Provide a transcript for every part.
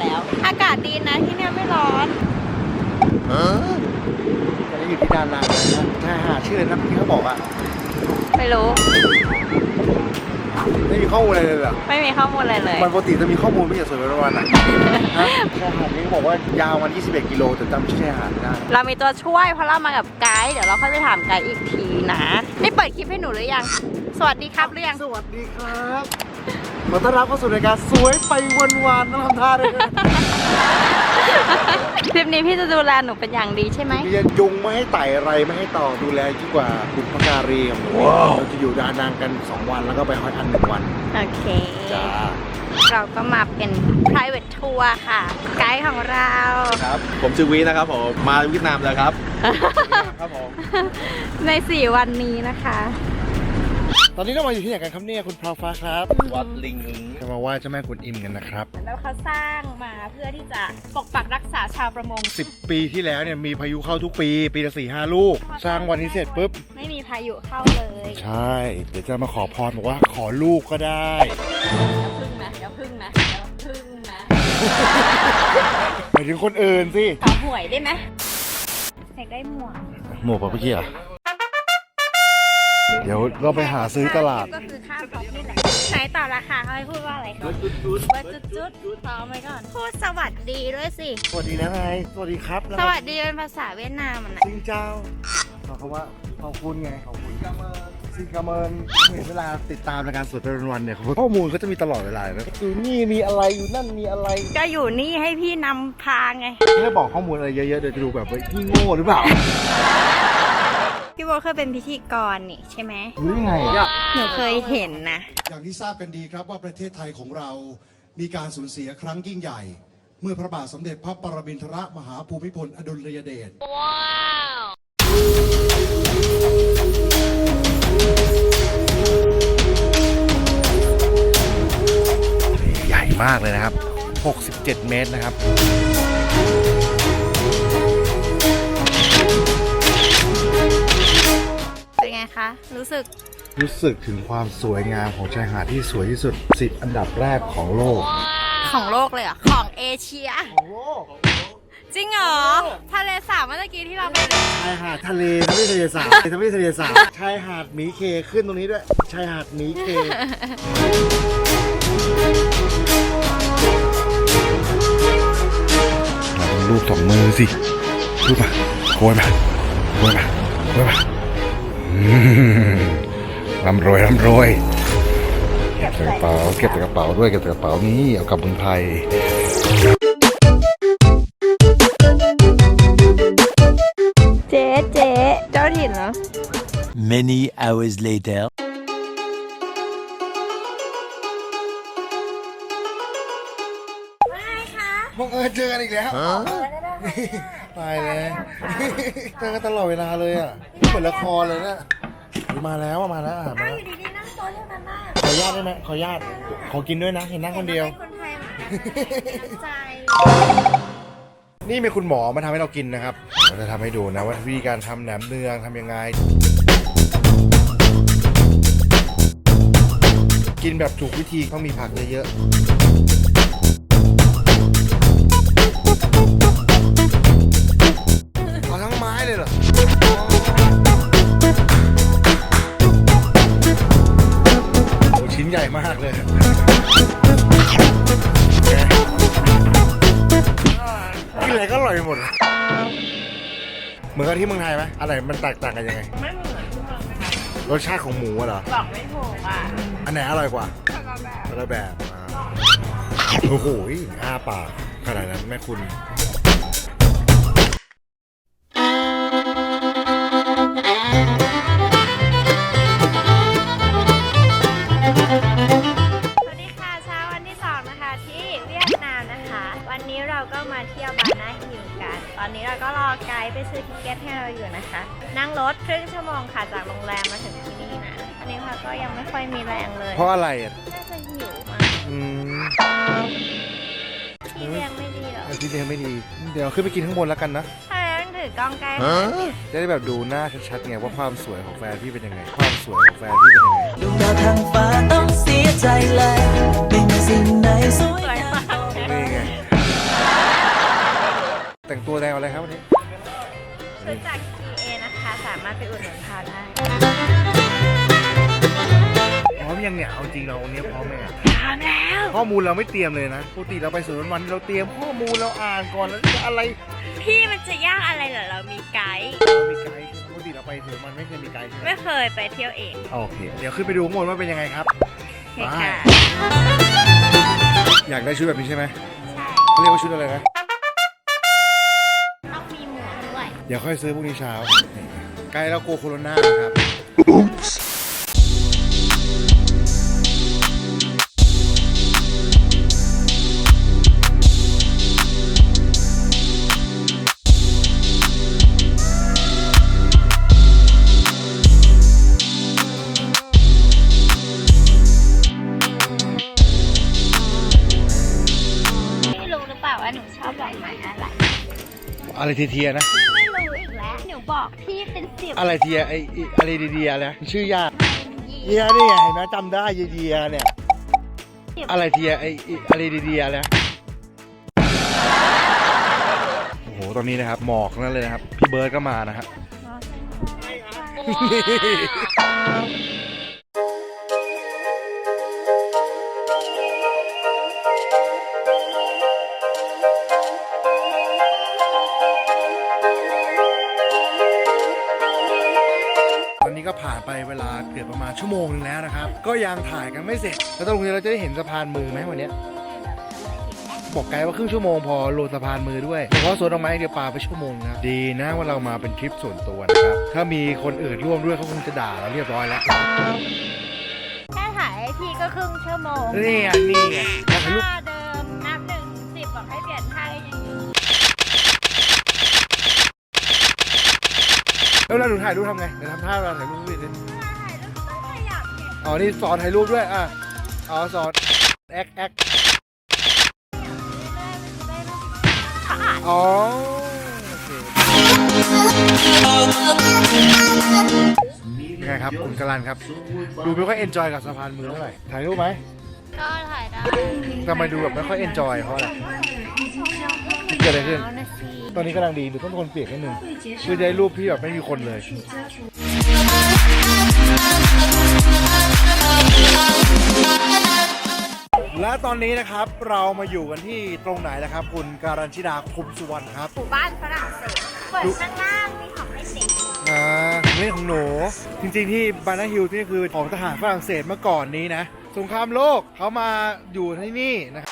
นี้เราก็อยู่ที่บางแสนแล้ว อากาศดีนะที่เนี่ยไม่ร้อนตอนนี้อยู่ที่ดานังนะครับถ้าหาชื่อนะที่เขาบอกอะไม่รู้ ไม่มีข้อมูลอะไรเลยเหรอไม่มีข้อมูลอะไรเลย มันปกติจะมีข้อมูลไม่ใช่สวยประมาณไหนฮะชายหาดนี้เขาบอกว่ายาวมัน21 กิโลแต่จำชื่อชายหาดไม่ได้เรามีตัวช่วยเพราะเรามากับไกด์เดี๋ยวเราค่อยไปถามไกด์อีกทีนะนี่เปิดคลิปให้หนูหรือยัง สวัสดีครับหรือยัง สวัสดีครับ ขอต้อนรับเข้าสู่รายการสวยไปวันวานๆต้องทำท่าด้วยนะคลิปนี้พี่จะดูแลหนูเป็นอย่างดีใช่ไหมมียุงไม่ให้ไต่อะไรไม่ให้ต่อดูแลยิ่งกว่าบุพการีครับเราจะอยู่ดานังกัน 2 วันแล้วก็ไปฮอยอันหนึ่งวัน โอเคจ้าเราก็มาเป็น private tour ค่ะ ไกด์ของเราครับ ผมชื่อวีนะครับผม มาเวียดนามแล้วครับ ครับผม ใน 4 วันนี้นะคะ ตอนนี้เรามาอยู่ที่ไหนกันครับเนี่ยคุณพราวฟ้าครับวัดลิงอึงจะมาไหว้เจ้าแม่กุนอิมกันนะครับ แล้วเขาสร้างมาเพื่อที่จะปกปักรักษาชาวประมง 10 ปีที่แล้วเนี่ยมีพายุเข้าทุกปี ปีละสี่ห้าลูก สร้างวันนี้เสร็จปุ๊บ ไม่มีพายุเข้าเลย ใช่ เดี๋ยวจะมาขอพรบอกว่าขอลูกก็ได้พึ่งนะอย่าพึ่งนะอย่าพึ่งนะหมายถึงคนอื่นสิขอหวยได้ไหมอยากได้หมวกหมวกปะเมื่อกี้อะ เดี๋ยวเราไปหาซื้อตลาด ก็คือค่าของนี่แหละไหนต่อราคาเขาให้พูดว่าอะไรคะจุดจุดจุดจุดพร้อมไว้ก่อน พูดสวัสดีด้วยสิ สวัสดีนะนายสวัสดีครับแล้วสก็วัสดีเป็นภาษาเวียดนามอะนะซิงเจ้าเขาคำว่าขอบคุณไงขอบคุณซิงกาเมินเห็นเวลาติดตามรายการสดเป็นวันๆเนี่ยข้อมูลเขาจะมีตลอดเวลาเลยนะอยู่นี่มีอะไรอยู่นั่นมีอะไรก็อยู่นี่ให้พี่นำพาไง ไม่บอกข้อมูลอะไรเยอะๆเดี๋ยวจะดูแบบว่าพี่โง่หรือเปล่า พี่โบทเคยเป็นพิธีกรนี่ใช่ไหมรู้ได้ไงอะหนูเคยเห็นนะ อย่างที่ทราบกันดีครับว่าประเทศไทยของเรามีการสูญเสียครั้งยิ่งใหญ่ เมื่อพระบาทสมเด็จพระปรมินทรมหาภูมิพลอดุลยเดช ใหญ่มากเลยนะครับ 67 เมตรนะครับเรู้สึก รู้สึกถึงความสวยงามของชายหาดที่สวยที่สุด 10 อันดับแรกของโลก ของโลกเลยเหรอของเอเชีย ของโลกจริงเหรอ ทะเลสาบเมื่อกี้ที่เราไปชายหาดทะเลทะเลทะเลสาบทะเลทะเลสาบชายหาดหมีเคขึ้นตรงนี้ด้วยชายหาดหมีเคเราต้องรูปสองมือสิรูปมาโกยมาโกยมาโกยมาอืม ร่ำรวยร่ำรวยเก็บใส่กระเป๋าเก็บใส่กระเป๋าด้วยเก็บใส่กระเป๋านี่เอากลับเมืองไทยเจ๊เจ๊เจ้าถิ่นเหรอ Many hours later. บังเอิญเจอกันอีกแล้ว ตายเลยเจอกันตลอดเวลาเลยอะเหมือนละครเลยเนี่ยมาแล้วอะมาแล้วอาหารมาแล้วอยู่ดีๆนั่งโต๊ะเดียวกันได้ขออนุญาตได้ไหมขออนุญาตขอกินด้วยนะเห็นนั่งคนเดียวคนไทยน้ำใจนี่เป็นคุณหมอมาทำให้เรากินนะครับ เราจะทำให้ดูนะว่าวิธีการทำแหนมเนืองทำยังไง กินแบบถูกวิธีต้องมีผักเยอะ ใหญ่มากเลยกินอะไรก็อร่อยไปหมด เหมือนกับที่เมืองไทยไหมอะไรมันแตกต่างกันยังไง ไม่เหมือนที่เมืองไทยรสชาติของหมูอะเหรอ บอกไม่ถูกอะอันไหนอร่อยกว่าคนละแบบ คนละแบบอ่าโอ้โหอ้าปากขนาดนั้นแม่คุณ นะคะ นั่งรถครึ่งชั่วโมงค่ะจากโรงแรมมาถึงที่นี่นะอันนี้ค่ะก็ยังไม่ค่อยมีแรงเลยเพราะอะไรอะน่าจะหิวมากอืมที่เรียงไม่ดีหรอที่เรียงไม่ดี เดี๋ยวขึ้นไปกินข้างบนแล้วกันนะใช่ต้องถือกล้องใกล้จะได้แบบดูหน้าชัดๆไงว่าความสวยของแฟนพี่เป็นยังไง ความสวยของแฟนพี่เป็นยังไงดวดาวทางฟ้าต้องเสียใจเลยไม่มีสิ่งไหนสวยแต่งตัวแนวอะไรครับวันนี้ อุดหนุนเขาได้พร้อมยังเนี่ยเอาจริงเราวันนี้พร้อมไหมอะพร้อมแล้วข้อมูลเราไม่เตรียมเลยนะปกติเราไปสวนวันๆเราเตรียมข้อมูลเราอ่านก่อนแล้วจะอะไรพี่มันจะยากอะไรเหรอเรามีไกด์เรามีไกด์ปกติเราไปสวนมันไม่เคยมีไกด์ใช่ไหมไม่เคยไปเที่ยวเองโอเค เดี๋ยวขึ้นไปดูข้างบนว่าเป็นยังไงครับเห็นค่ะ อยากได้ชุดแบบนี้ใช่ไหมใช่เขาเรียกว่าชุดอะไรนะต้องมีหมวกด้วยเดี๋ยวค่อยซื้อพรุ่งนี้เช้า ใกล้แล้วโกลัวโคโรนานะครับ ไม่รู้หรือเปล่าว่าหนูชอบดอกไม้อะไร อะไรเทียๆนะ ไม่รู้อีกแล้วหนูบอกพี่เป็นสิบอะไรเทียไอไอ้อะไรดีๆนะชื่อยากเดียนี่ไงเห็นไหมจำได้เดียเนี่ย อะไรเทียไอไอ้อะไรดีๆนะโอ้โหตอนนี้นะครับหมอกนั่นเลยนะครับ พี่เบิร์ดก็มานะครับต ชั่วโมงนึงแล้วนะครับ ก็ยังถ่ายกันไม่เสร็จ แล้วตรงนี้เราจะได้เห็นสะพานมือไหมวันเนี้ยบอกไกด์ว่าครึ่งชั่วโมงพอโลสะพานมือด้วยเพราะสวนดอกไม้เดียวปาไปชั่วโมงนะครับดีนะว่าเรามาเป็นทริปส่วนตัวนะครับ ถ้ามีคนอื่นร่วมด้วยเขาคงจะด่าเราเรียบร้อยแล้วแค่ถ่ายให้พี่ก็ครึ่งชั่วโมงนี่ไงนี่ไงแล้วถ่ายรูปท่าเดิมนับหนึ่งถึงสิบบอกให้เปลี่ยนท่าก็ยังอยู่แล้วเราหนูถ่ายรูปทำไงเดี๋ยวทำท่าเราถ่ายรูปด้ อ๋อ นี่สอนถ่ายรูปด้วย อะ อ๋อ สอน แอคแอคเขาอ่านอ๋อโอเคยังไงครับ คุณกรันครับ ดูไม่ค่อยเอนจอยกับสะพานมือเท่าไหร่ ถ่ายรูปไหมก็ถ่ายได้ทำไมดูแบบไม่ค่อยเอนจอยเพราะอะไรเกิดอะไรขึ้นเอานะสิตอนนี้กำลังดีดูต้องคนเปียกนิดนึงคือได้รูปที่แบบไม่มีคนเลย และตอนนี้นะครับเรามาอยู่กันที่ตรงไหนนะครับ คุณการัญชิดาคุมสุวรรณครับหมู่บ้านฝรั่งเศสเปิดข้างล่างมีของให้สิงอ่าเรื่องของหนู จริงๆที่บานาฮิลที่นี่คือของทหารฝรั่งเศสเมื่อก่อนนี้นะสงครามโลกเขามาอยู่ที่นี่นะครับ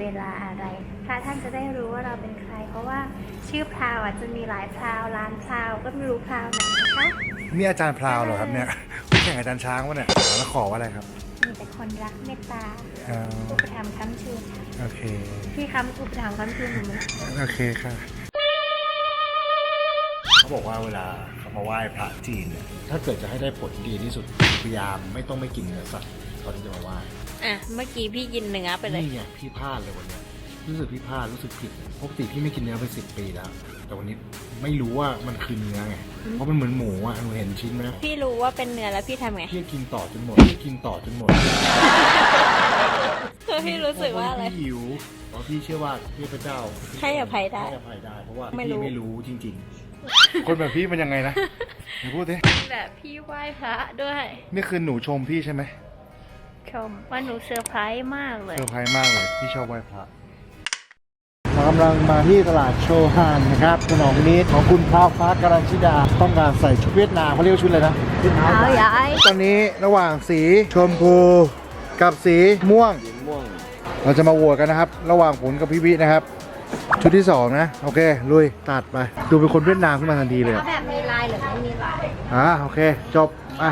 เวลาอะไร พระท่านจะได้รู้ว่าเราเป็นใคร เพราะว่าชื่อพราวอะจะมีหลายพราวล้านพราวก็ไม่รู้พราวไหนนะคะนี่อาจารย์พราวเหรอครับเนี่ยคู่แข่งอาจารย์ช้างวะเนี่ยแล้วขอว่าอะไรครับ มีแต่คนรักเมตตาอ่าอุปถัมภ์ค้ำชูค่ะโอเคพี่คำอุปถัมภ์ค้ำชูหนูไหมโอเคค่ะเขาบอกว่าเวลาเขามาไหว้พระจีนเนี่ยถ้าเกิดจะให้ได้ผลดีที่สุดพยายามไม่ต้องไม่กินเนื้อสัตว์เขาถึงจะมาไหว้ อะเมื่อกี้พี่กินเนื้อไปเลย นี่ไงพี่พลาดเลยวันเนี้ยรู้สึกพี่พลาดรู้สึกผิดปกติพี่ไม่กินเนื้อเป็นสิบปีแล้วแต่วันนี้ไม่รู้ว่ามันคือเนื้อไงเพราะมันเหมือนหมูอะหนูเห็นชิ้นไหมพี่รู้ว่าเป็นเนื้อแล้วพี่ทำไงพี่กินต่อจนหมดพี่กินต่อจนหมดคือพี่รู้สึกว่าอะไร พี่หิวเพราะพี่เชื่อว่าเทพเจ้าให้อภัยได้ให้อภัยได้เพราะว่าไม่พี่รู้ไม่รู้จริง ๆ คนแบบพี่มันยังไงนะไหนพูดดิแบบพี่ไหว้พระด้วย นี่คือหนูชมพี่ใช่ไหม ชมว่าหนูเซอร์ไพรส์มากเลยเซอร์ไพรส์มากเลยพี่ชอบไหว้พระเรากำลังมาที่ตลาดโชฮานนะครับสนองนิดของคุณพราวฟ้าการันชิดา ต้องการใส่ชุดเวียดนามเขาเรียกว่าชุดอะไรนะชุดเท้าเอาย้ายตอนนี้ระหว่างสีชมพูกับสีม่วงม่วง เราจะมาโหวตกันนะครับ ระหว่างผลกับพี่วินะครับ ชุดที่สองนะ โอเค ลุย ตัดไป ดูเป็นคนเวียดนามขึ้นมาทันทีเลยเอาแบบมีลายหรือไม่มีลาย อ่าโอเค จบ อะ